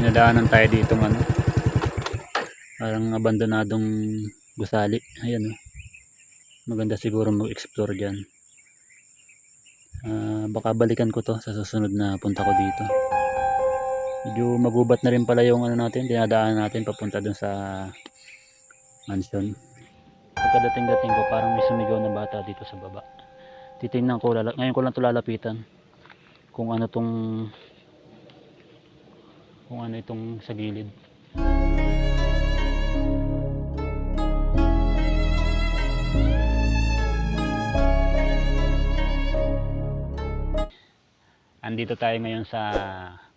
Minadaanan tayo dito ng ano. Parang abandonadong gusali. Ayan oh. Maganda siguro mag-explore dyan. Ah, baka balikan ko to sa susunod na punta ko dito. Medyo magubat na rin pala yung ano natin, dinadaanan natin papunta dun sa mansion. Pagkadating-dating ko, parang may sumigaw na bata dito sa baba. Titingnan ko, lala- ngayon ko lang to lalapitan. Kung ano tong kung ano itong sa gilid. Andito tayo ngayon sa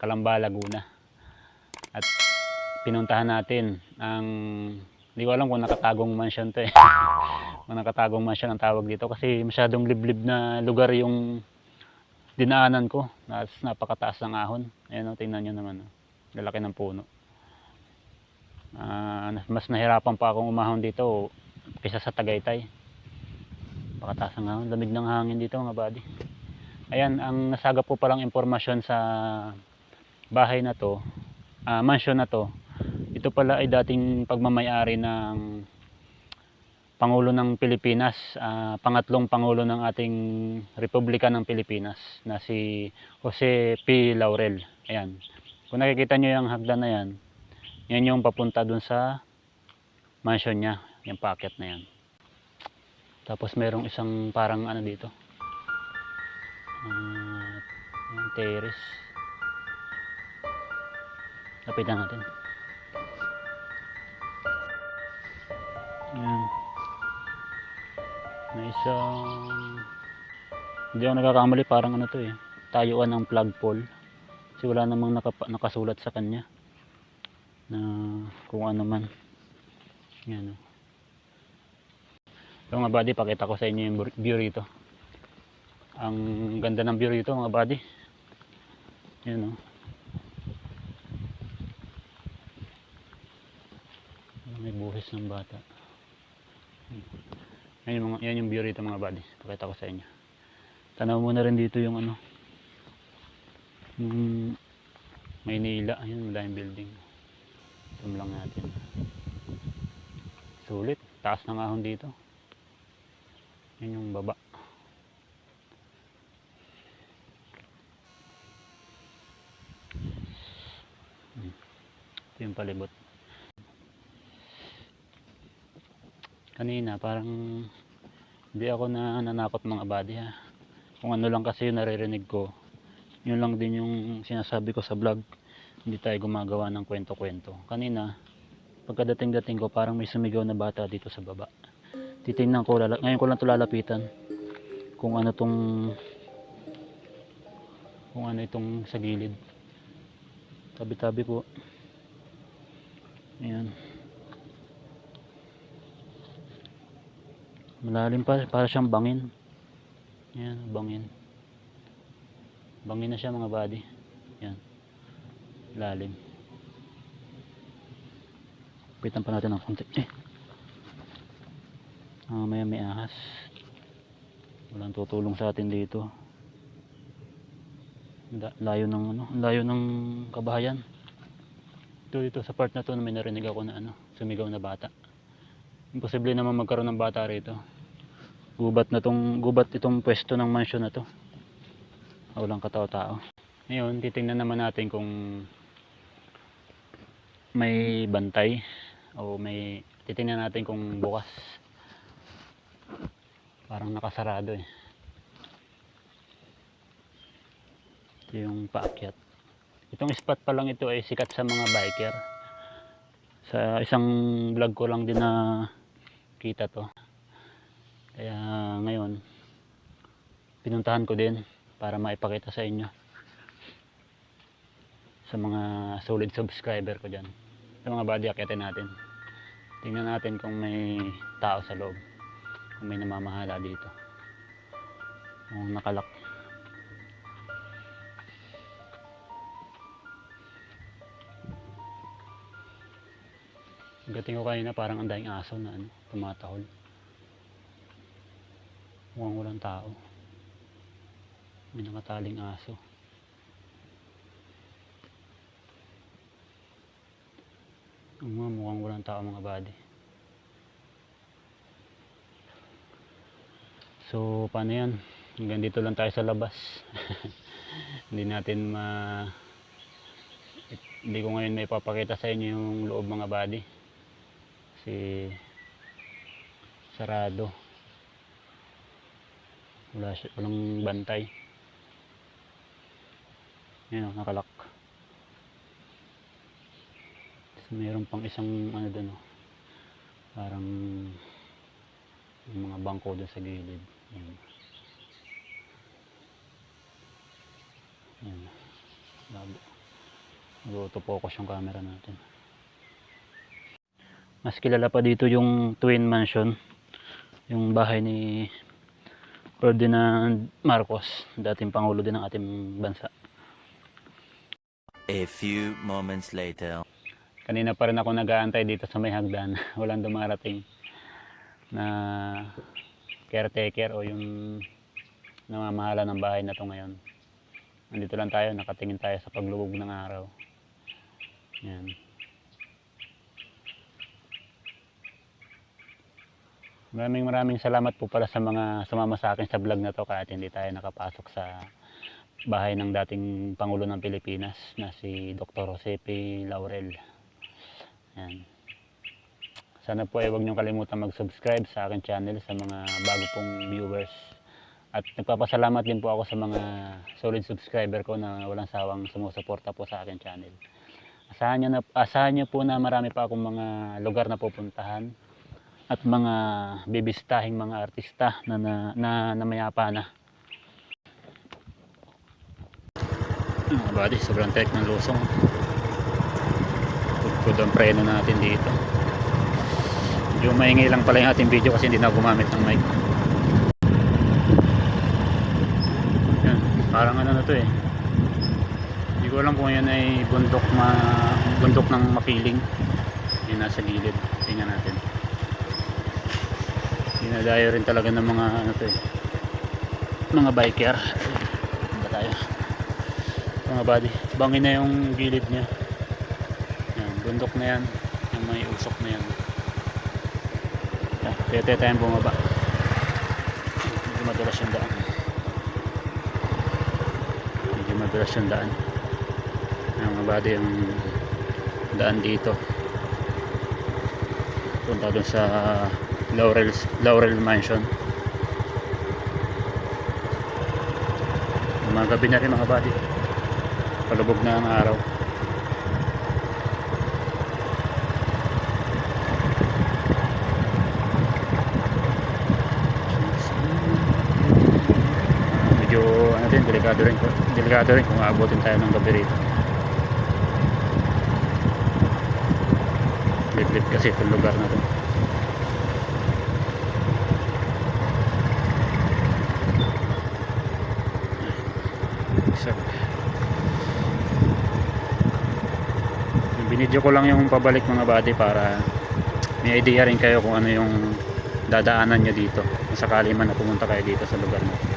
Calamba, Laguna. At pinuntahan natin ang hindi ko alam kung nakatagong mansion to eh. kung nakatagong mansion ang tawag dito kasi masyadong liblib na lugar yung dinaanan ko. Napakataas ng ahon. Ayan o, tingnan nyo naman. Oh. Lalaki ng puno. Ah, mas nahirapan pa akong umahon dito kaysa sa Tagaytay. Napakataas ng ahon. Lamig ng hangin dito mga buddy. Ayan, ang nasaga po palang impormasyon sa bahay na to, ah, mansion na to, ito pala ay dating pagmamayari ng Pangulo ng Pilipinas, ah, pangatlong Pangulo ng ating Republika ng Pilipinas na si Jose P. Laurel. Ayan. Kung nakikita nyo yung hagdan na yan, yan yung papunta dun sa mansion niya, yung packet na yan. Tapos merong isang parang ano dito, uh, yung terrace. Lapitan natin. Ayan. May isang... Hindi ako nagkakamali, parang ano to eh. Tayuan ng flagpole. Kasi wala namang nakapa- nakasulat sa kanya. Na kung ano man. Yan o. So mga buddy, pakita ko sa inyo yung view rito. Ang ganda ng view rito mga buddy. Yan o. May buhis ng bata. Yan yung, yan yung view rito mga buddy. Pakita ko sa inyo. Tanaw mo na rin dito yung ano. Yung Maynila. Ayun, maraming building. Zoom lang natin. Sulit. Taas ng ahon dito. Yan yung baba. Ito yung palibot. Kanina parang hindi ako na nanakot mga body ha. Kung ano lang kasi yung naririnig ko. Yun lang din yung sinasabi ko sa vlog. Hindi tayo gumagawa ng kwento-kwento. Kanina, pagkadating-dating ko parang may sumigaw na bata dito sa baba. Titingnan ko, ngayon ko lang to lalapitan. Kung ano tong kung ano itong sa gilid. Tabi-tabi po. Ayan. Malalim pa, para siyang bangin. Yan, bangin. Bangin na siya mga buddy. Yan. Lalim. Pitan pa natin ng konti. Eh. Ah, may may ahas. Walang tutulong sa atin dito. Layo ng ano, layo ng kabahayan. Ito dito sa part na to na may narinig ako na ano, sumigaw na bata. Imposible naman magkaroon ng bata rito. Gubat na tong gubat itong pwesto ng mansion na to. Walang katao-tao. Ngayon, titingnan naman natin kung may bantay o may titingnan natin kung bukas. Parang nakasarado eh. Ito yung paakyat. Itong spot pa lang ito ay sikat sa mga biker. Sa isang vlog ko lang din na kita to. Kaya ngayon, pinuntahan ko din para maipakita sa inyo. Sa mga solid subscriber ko dyan. Sa mga body akitin natin. Tingnan natin kung may tao sa loob. Kung may namamahala dito. Kung nakalak. Gating ko kanina parang ang daing aso na ano, tumatahol. Mukhang walang tao. May nakataling aso. Ang mga mukhang walang tao mga buddy. So, paano yan? Hanggang dito lang tayo sa labas. hindi natin ma... Hindi ko ngayon may papakita sa inyo yung loob mga buddy. Kasi sarado. Wala walang bantay. Ayan, oh, nakalak. Tapos mayroon pang isang ano doon, oh. parang yung mga bangko doon sa gilid. Ayan. Ayan. Labo. Mag-auto-focus yung camera natin. Mas kilala pa dito yung Twin Mansion. Yung bahay ni Ferdinand Marcos, dating pangulo din ng ating bansa. A few moments later. Kanina pa rin ako nag-aantay dito sa may hagdan. Walang dumarating na caretaker o yung namamahala ng bahay na to ngayon. Nandito lang tayo, nakatingin tayo sa paglubog ng araw. Yan. Maraming maraming salamat po pala sa mga sumama sa akin sa vlog na to kahit hindi tayo nakapasok sa bahay ng dating Pangulo ng Pilipinas na si Dr. Jose P. Laurel. Yan. Sana po ay huwag niyong kalimutan mag-subscribe sa akin channel sa mga bago pong viewers. At nagpapasalamat din po ako sa mga solid subscriber ko na walang sawang sumusuporta po sa akin channel. Asahan niyo, na, asahan niyo po na marami pa akong mga lugar na pupuntahan at mga bibistahing mga artista na na, na, na mayapa na. Mga buddy, sobrang tek ng lusong. Pudpud ang preno natin dito. Medyo maingay lang pala yung ating video kasi hindi na gumamit ng mic. Yan, parang ano na to eh. Hindi ko alam kung yan ay bundok ma bundok ng mapiling. Yung nasa gilid. Tingnan natin. Dinadayo rin talaga ng mga ano to eh. Mga biker. Ba tayo? Mga buddy. Bangin na yung gilid niya. Yan, bundok na yan. Yung may usok na yan. Yan, pwede tayong bumaba. Medyo madulas yung daan. Medyo madulas yung daan. Yan mga buddy, yung daan dito. Punta dun sa Laurel, Laurel Mansion. Mga na rin mga buddy. Palubog na ang araw. Medyo ano din, delikado rin, delikado rin kung aabutin tayo ng gabi rito. Liblib kasi itong lugar na to. So, binidyo ko lang yung pabalik mga buddy para may idea rin kayo kung ano yung dadaanan nyo dito sakali man na pumunta kayo dito sa lugar to.